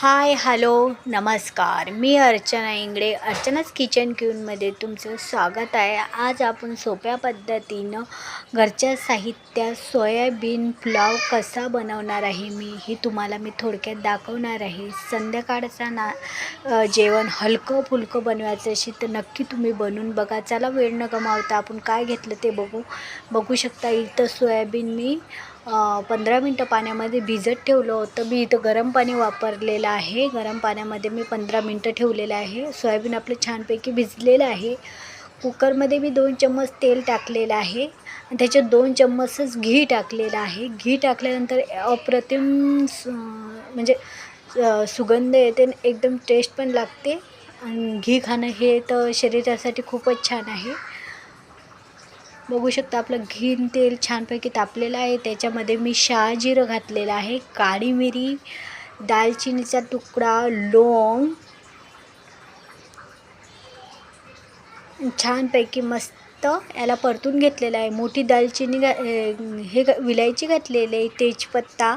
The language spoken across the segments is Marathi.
हाय हॅलो नमस्कार. मी अर्चना इंगडे अर्चनाच किचन क्यूनमध्ये तुमचं स्वागत आहे. आज आपण सोप्या पद्धतीनं घरच्या साहित्यात सोयाबीन पुलाव कसा बनवणार आहे मी हे तुम्हाला मी थोडक्यात दाखवणार आहे. संध्याकाळचा ना जेवण हलकं फुलकं बनवायचं असेल तर नक्की तुम्ही बनवून बघा. चला वेळ न गमावता आपण काय घेतलं ते बघू बघू शकता. इथं सोयाबीन मी पंधरा मिनटं पाण्यामध्ये भिजत ठेवलं होतं. मी इथं गरम पाणी वापरलेलं आहे. गरम पाण्यामध्ये मी पंधरा मिनटं ठेवलेलं आहे. सोयाबीन आपलं छानपैकी भिजलेलं आहे. कुकरमध्ये मी दोन चम्मच तेल टाकलेलं आहे. आणि त्याच्यात दोन चम्मचच घी टाकलेलं आहे. घी टाकल्यानंतर अप्रतिम सु म्हणजे सुगंध येते आणि एकदम टेस्ट पण लागते. आणि घी खाणं हे तर शरीरासाठी खूपच छान आहे. बघू शकता आपलं घीन तेल छानपैकी तापलेलं आहे. त्याच्यामध्ये मी शहाजिरं घातलेलं आहे. काळी मिरी दालचिनीचा तुकडा लोंग छानपैकी मस्त याला परतून घेतलेलं आहे. मोठी दालचिनी घा हे विलायची घातलेली आहे. तेजपत्ता.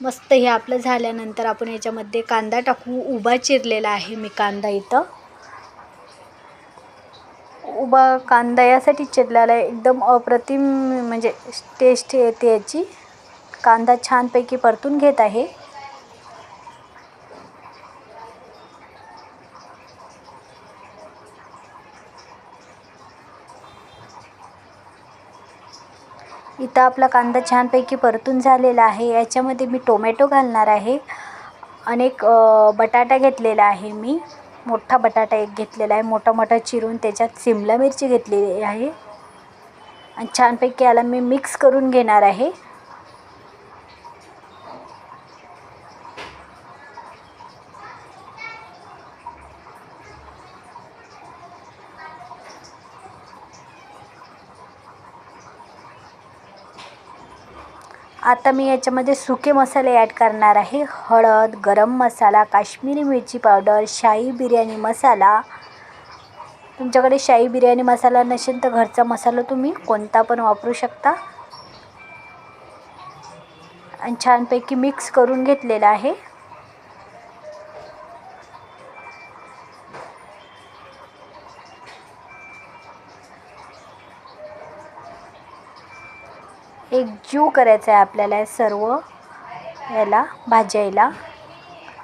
मस्त हे आपलं झाल्यानंतर आपण याच्यामध्ये कांदा टाकू उभा चिरलेला आहे मी कांदा इथं. उभा कांदा यासाठी चिरलेला आहे. एकदम अप्रतिम म्हणजे टेस्ट येते याची. कांदा छानपैकी परतून घेत आहे. इथं आपला कांदा छानपैकी परतून झालेला आहे. याच्यामध्ये मी टोमॅटो घालणार आहे. अनेक बटाटा घेतलेला आहे मी. मोठा बटाटा एक घेतलेला आहे. मोठा मोठा चिरून त्याच्यात सिमला मिरची घेतलेली आहे. आणि छानपैकी याला मी मिक्स करून घेणार आहे. आता मी याच्यामध्ये सुके मसाले ॲड करणार आहे. हळद गरम मसाला काश्मीरी मिरची पावडर शाही बिर्याणी मसाला. तुमच्याकडे शाही बिर्याणी मसाला नसेल तर घरचा मसाला तुम्ही कोणता पण वापरू शकता. आणि छानपैकी मिक्स करून घेतलेला आहे. एक जीव करायचा आहे आपल्याला सर्व याला भाजायला.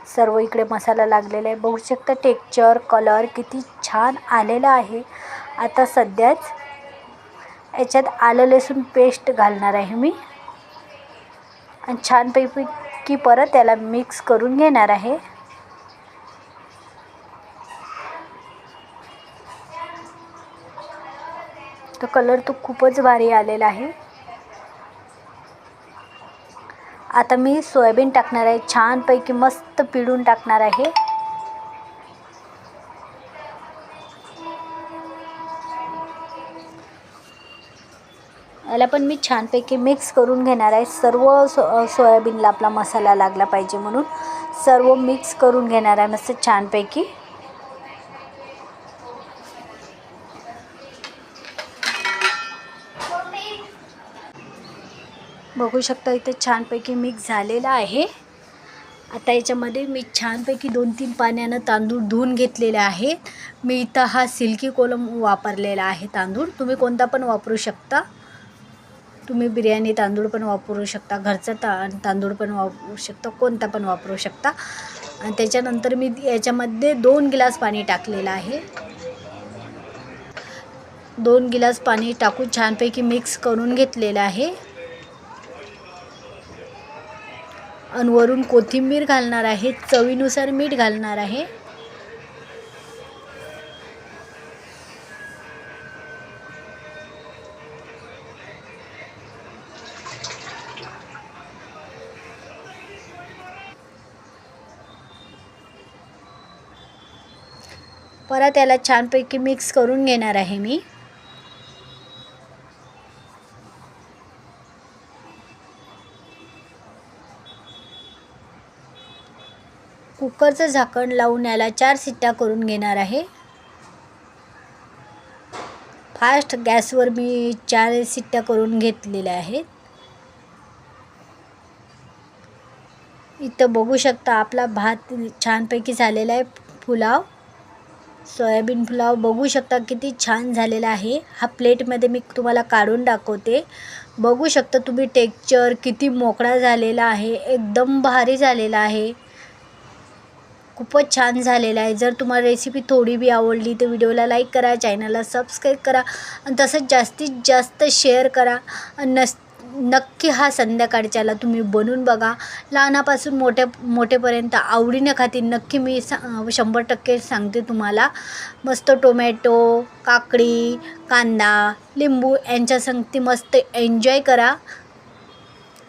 सर्व इकडे मसाला लागलेला आहे. बघू शकता टेक्चर कलर किती छान आलेला आहे. आता सध्याच याच्यात आलं लसूण पेस्ट घालणार आहे मी. आणि छानपैकी परत याला मिक्स करून घेणार आहे. तो कलर तो खूपच भारी आलेला आहे. आता मी सोयाबीन टाकणार आहे. छानपैकी मस्त पिळून टाकणार आहे. याला पण मी छानपैकी मिक्स करून घेणार आहे. सर्व सो सोयाबीनला आपला मसाला लागला पाहिजे म्हणून. सर्व मिक्स करून घेणार आहे. मस्त छानपैकी. बघू शकता इथे छानपैकी मिक्स झालेला आहे. आता याच्यामध्ये मी छानपैकी दोन तीन पाण्यानं तांदूळ धुवून घेतलेले आहेत. मी इथं हा सिल्की कोलम वापरलेला आहे तांदूळ. तुम्ही कोणता पण वापरू शकता. तुम्ही बिर्याणी तांदूळ पण वापरू शकता घरचा ता तांदूळ पण वापरू शकता कोणता पण वापरू शकता. आणि त्याच्यानंतर मी याच्यामध्ये दोन गिलास पाणी टाकलेलं आहे. दोन गिलास पाणी टाकून छानपैकी मिक्स करून घेतलेलं आहे. आणि वरून कोथिंबीर घालणार आहे चवीनुसार मीठ घालणार आहे. परत याला छानपैकी मिक्स करून घेणार आहे मी. कुकरचं झाकण लावून याला चार सिट्ट्या करून घेणार आहे. फास्ट गॅसवर मी चार सिट्ट्या करून घेतलेल्या आहेत. इथं बघू शकता आपला भात छानपैकी झालेला आहे. पुलाव सोयाबीन पुलाव बघू शकता किती छान झालेला आहे. हा प्लेटमध्ये मी तुम्हाला काढून दाखवते. बघू शकता तुम्ही टेक्चर किती मोकळा झालेला आहे. एकदम भारी झालेला आहे. खूपच छान झालेला आहे. जर तुम्हाला रेसिपी थोडी बी आवडली तर व्हिडिओला लाईक करा चॅनलला सबस्क्राईब करा आणि तसंच जास्तीत जास्त शेअर करा. आणि नस नक्की हा संध्याकाळच्याला तुम्ही बनवून बघा. लहानापासून मोठ्या मोठेपर्यंत आवडीनं खातील नक्की मी सा शंभर टक्के सांगते तुम्हाला. मस्त टोमॅटो काकडी कांदा लिंबू यांच्या संगती मस्त एन्जॉय करा.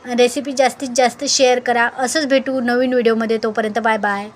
रेसिपी जास्तीत जास्त शेअर करा. असंच भेटू नवीन व्हिडिओमध्ये तोपर्यंत बाय बाय